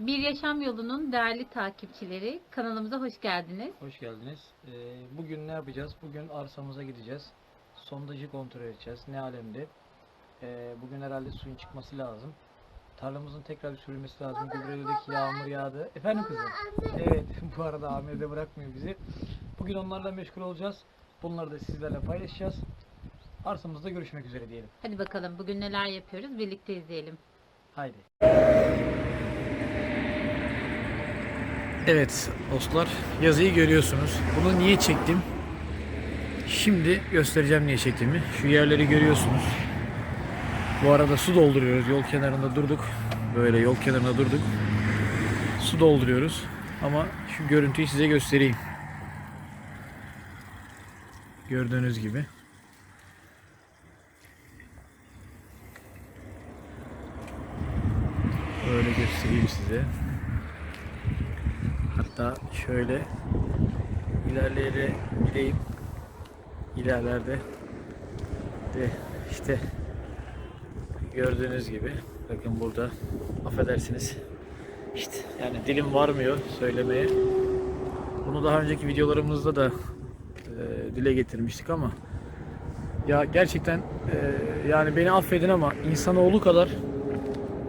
Bir Yaşam Yolu'nun değerli takipçileri kanalımıza hoş geldiniz. Hoş geldiniz. Ee, bugün ne yapacağız? Bugün arsamıza gideceğiz. Sondajı kontrol edeceğiz. Ne alemde? Ee, bugün herhalde suyun çıkması lazım. Tarlamızın tekrar sürülmesi lazım. Gübrelerdeki yağmur yağdı. Efendim kızım? Evet. Bu arada Amir de bırakmıyor bizi. Bugün onlarla meşgul olacağız. Bunları da sizlerle paylaşacağız. Arsamızda görüşmek üzere diyelim. Hadi bakalım bugün neler yapıyoruz birlikte izleyelim. Haydi. Evet dostlar yazıyı görüyorsunuz. Bunu niye çektim? Şimdi göstereceğim niye çektiğimi. Şu yerleri görüyorsunuz. Bu arada su dolduruyoruz. Yol kenarında durduk. Böyle yol kenarında durduk. Su dolduruyoruz. Ama şu görüntüyü size göstereyim. Gördüğünüz gibi. Böyle göstereyim size. Hatta şöyle ilerleyerek gideyim. İlerlerde de işte gördüğünüz gibi bakın burada affedersiniz işte yani dilim varmıyor söylemeye. Bunu daha önceki videolarımızda da e, dile getirmiştik ama ya gerçekten e, yani beni affedin ama insanoğlu kadar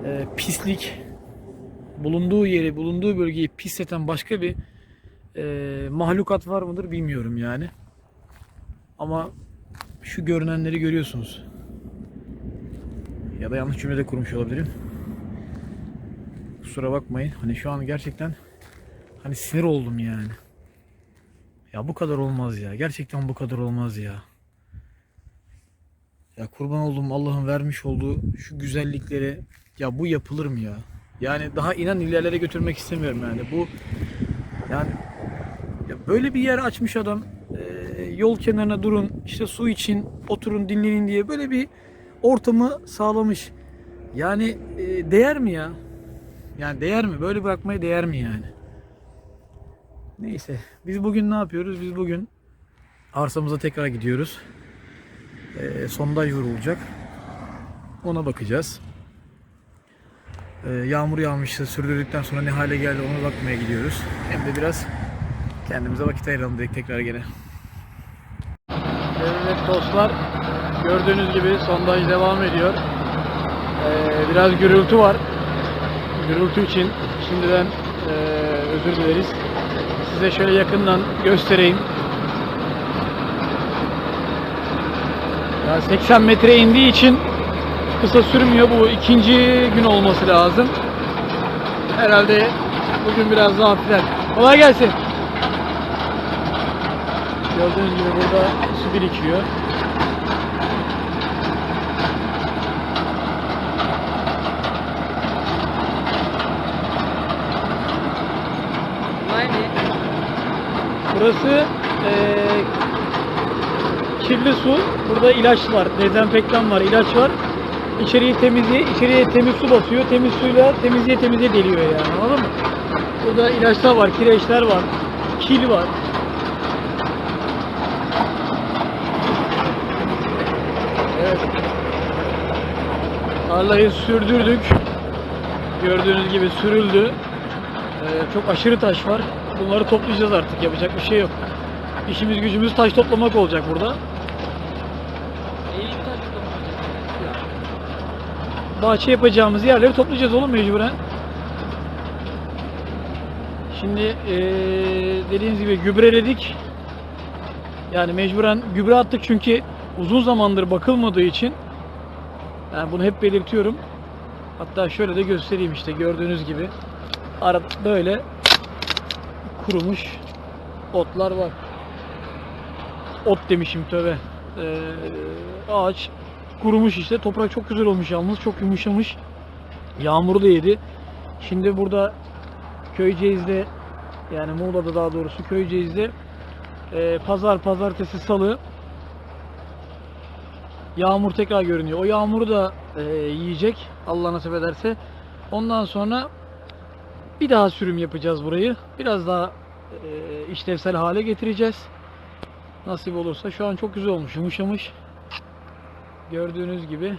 e, pislik bulunduğu yeri, bulunduğu bölgeyi pisleten başka bir e, mahlukat var mıdır bilmiyorum yani. Ama şu görünenleri görüyorsunuz. Ya da yanlış cümlede kurmuş olabilirim. Kusura bakmayın. Hani şu an gerçekten hani sinir oldum yani. Ya bu kadar olmaz ya. Gerçekten bu kadar olmaz ya. Ya kurban olduğum Allah'ın vermiş olduğu şu güzelliklere ya bu yapılır mı ya? Yani daha inan ilerlere götürmek istemiyorum yani. Bu yani ya böyle bir yer açmış adam. Ee, yol kenarına durun, işte su için oturun, dinlenin diye böyle bir ortamı sağlamış. Yani e, değer mi ya? Yani değer mi? Böyle bırakmaya değer mi yani? Neyse. Biz bugün ne yapıyoruz? Biz bugün arsamıza tekrar gidiyoruz. Ee, sondaj vurulacak. Ona bakacağız. Ee, yağmur yağmıştı. Sürdürdükten sonra ne hale geldi ona bakmaya gidiyoruz. Hem de biraz kendimize vakit ayıralım dedik tekrar gene. Evet dostlar gördüğünüz gibi sondaj devam ediyor. Ee, biraz gürültü var. Gürültü için şimdiden ee, özür dileriz. Size şöyle yakından göstereyim. Ya 80 metre indiği için kısa sürmüyor. Bu ikinci gün olması lazım. Herhalde bugün biraz daha hafifler. Kolay gelsin. Gördüğünüz gibi burada su birikiyor. Burası eee kirli su. Burada ilaç var, dezenfektan var, ilaç var. İçeriği temizliğe, içeriye temiz su basıyor. Temiz suyla temizliğe temizliğe deliyor yani anladın mı? Burada ilaçlar var, kireçler var, kil var. Evet. Tarlayı sürdürdük. Gördüğünüz gibi sürüldü. Ee, çok aşırı taş var. Bunları toplayacağız artık. Yapacak bir şey yok. İşimiz gücümüz taş toplamak olacak burada. Bahçe yapacağımız yerleri toplayacağız oğlum mecburen. Şimdi eee dediğiniz gibi gübreledik. Yani mecburen gübre attık çünkü uzun zamandır bakılmadığı için. Yani bunu hep belirtiyorum. Hatta şöyle de göstereyim işte gördüğünüz gibi. Ara böyle kurumuş otlar var. Ot demişim tövbe. Eee ağaç kurumuş işte. Toprak çok güzel olmuş yalnız. Çok yumuşamış. Yağmuru da yedi. Şimdi burada Köyceğiz'de yani Muğla'da daha doğrusu Köyceğiz'de e, pazar, pazartesi, salı yağmur tekrar görünüyor. O yağmuru da e, yiyecek Allah nasip ederse. Ondan sonra bir daha sürüm yapacağız burayı. Biraz daha e, işlevsel hale getireceğiz. Nasip olursa. Şu an çok güzel olmuş. Yumuşamış. Gördüğünüz gibi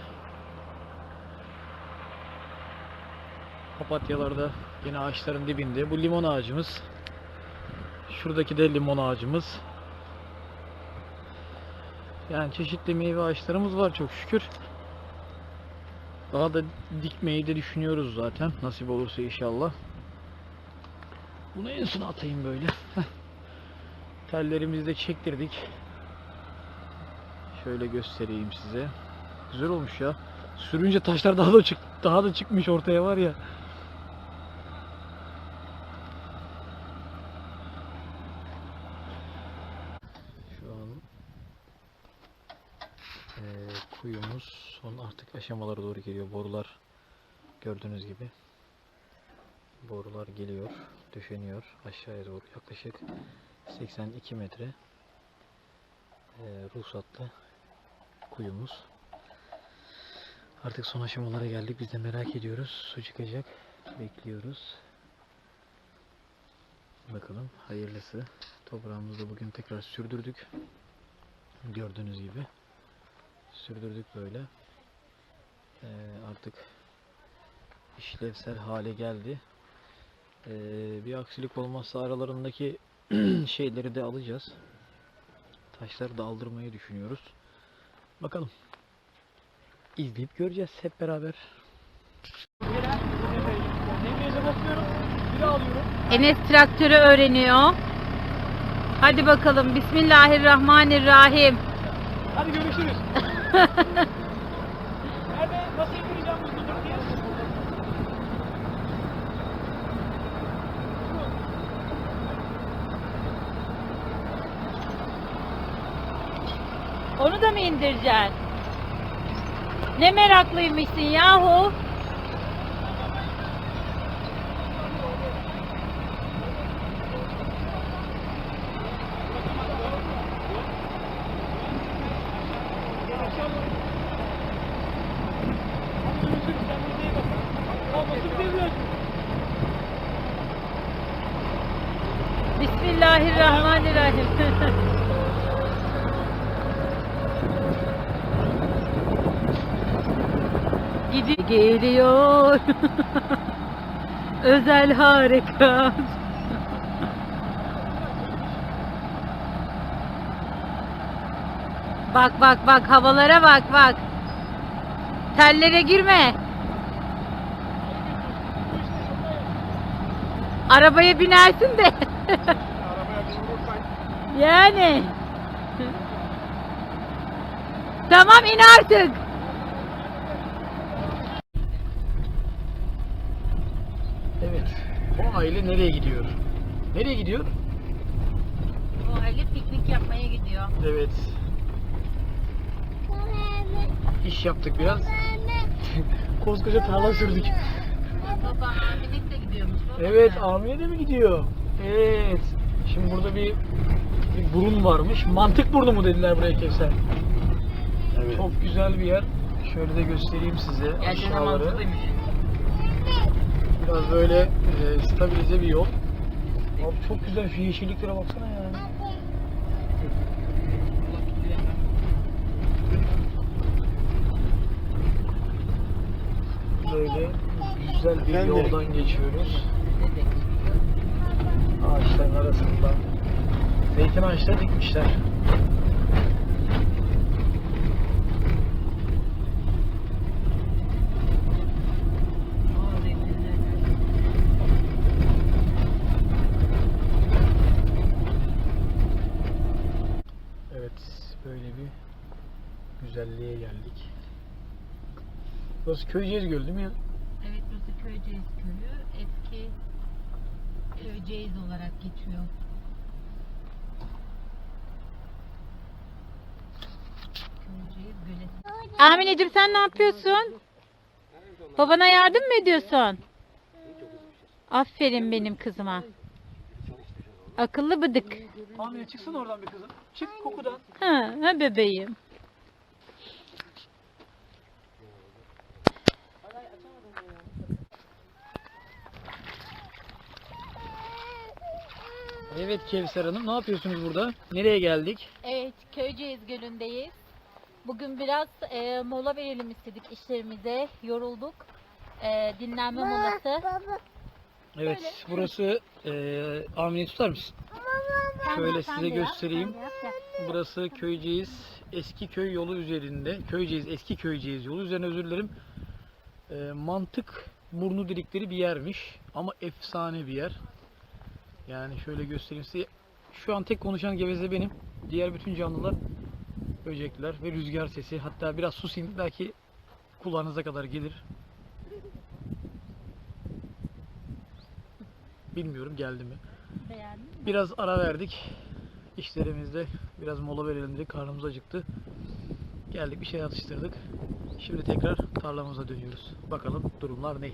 Papatyalar da yine ağaçların dibinde. Bu limon ağacımız. Şuradaki de limon ağacımız. Yani çeşitli meyve ağaçlarımız var çok şükür. Daha da dikmeyi de düşünüyoruz zaten. Nasip olursa inşallah. Bunu en sona atayım böyle. Heh. Tellerimizi de çektirdik. Şöyle göstereyim size. Güzel olmuş ya. Sürünce taşlar daha da çık daha da çıkmış ortaya var ya. Şu an eee, kuyumuz son artık aşamalara doğru geliyor. Borular gördüğünüz gibi borular geliyor, döşeniyor aşağıya doğru yaklaşık 82 metre eee, ruhsatlı kuyumuz. Artık son aşamalara geldik. Biz de merak ediyoruz. Su çıkacak. Bekliyoruz. Bakalım hayırlısı. Toprağımızı da bugün tekrar sürdürdük. Gördüğünüz gibi. Sürdürdük böyle. Ee, artık işlevsel hale geldi. Ee, bir aksilik olmazsa aralarındaki şeyleri de alacağız. Taşları da aldırmayı düşünüyoruz. Bakalım. İzleyip göreceğiz hep beraber. Enes traktörü öğreniyor. Hadi bakalım. Bismillahirrahmanirrahim. Hadi görüşürüz. Nerede nasıl Onu da mı indireceksin? Ne meraklıymışsın yahu. Bismillahirrahmanirrahim. Gidi geliyor. Özel harekat. Bak bak bak havalara bak bak. Tellere girme. Arabaya binersin de. yani. tamam in artık. Evet. Aile nereye gidiyor? Nereye gidiyor? O aile piknik yapmaya gidiyor. Evet. İş yaptık biraz. Koskoca tarla sürdük. Baba Aminik de gidiyormuş. baba. Evet, Amiye de mi gidiyor? Evet. Şimdi burada bir, bir burun varmış. Mantık burnu mu dediler buraya Kevser? Evet. Çok güzel bir yer. Şöyle de göstereyim size Gerçekten aşağıları. mantıklıymış. Biraz böyle e, stabilize bir yol. Abi çok güzel şu yeşilliklere baksana ya. Böyle güzel bir yoldan geçiyoruz. Ağaçların arasında. Zeytin ağaçları dikmişler. 150'ye geldik. Burası Köyceğiz Gölü değil mi ya? Evet burası Köyceğiz Gölü. Eski Köyceğiz olarak geçiyor. Köyceğiz Gölü. Amineciğim sen ne yapıyorsun? Babana yardım mı ediyorsun? Aferin benim kızıma. Akıllı bıdık. Amine çıksın oradan bir kızım. Çık kokudan. Ha, ha bebeğim. Evet Kevser Hanım ne yapıyorsunuz burada? Nereye geldik? Evet, Köyceğiz Gölü'ndeyiz. Bugün biraz e, mola verelim istedik işlerimize, yorulduk. e, dinlenme molası. Evet, burası eee Amine tutar mısın? Şöyle sen size de yap, göstereyim. sen de yap, yap. Burası Köyceğiz eski köy yolu üzerinde. Köyceğiz eski Köyceğiz yolu üzerine özür dilerim. Eee, mantık burnu delikleri bir yermiş ama efsane bir yer. Yani şöyle göstereyim size. Şu an tek konuşan geveze benim. Diğer bütün canlılar böcekler ve rüzgar sesi. Hatta biraz su sindi belki kulağınıza kadar gelir. Bilmiyorum geldi mi. Beğendin mi? Biraz ara verdik. İşlerimizde biraz mola verelim dedik. Karnımız acıktı. Geldik bir şey atıştırdık. Şimdi tekrar tarlamıza dönüyoruz. Bakalım durumlar ne?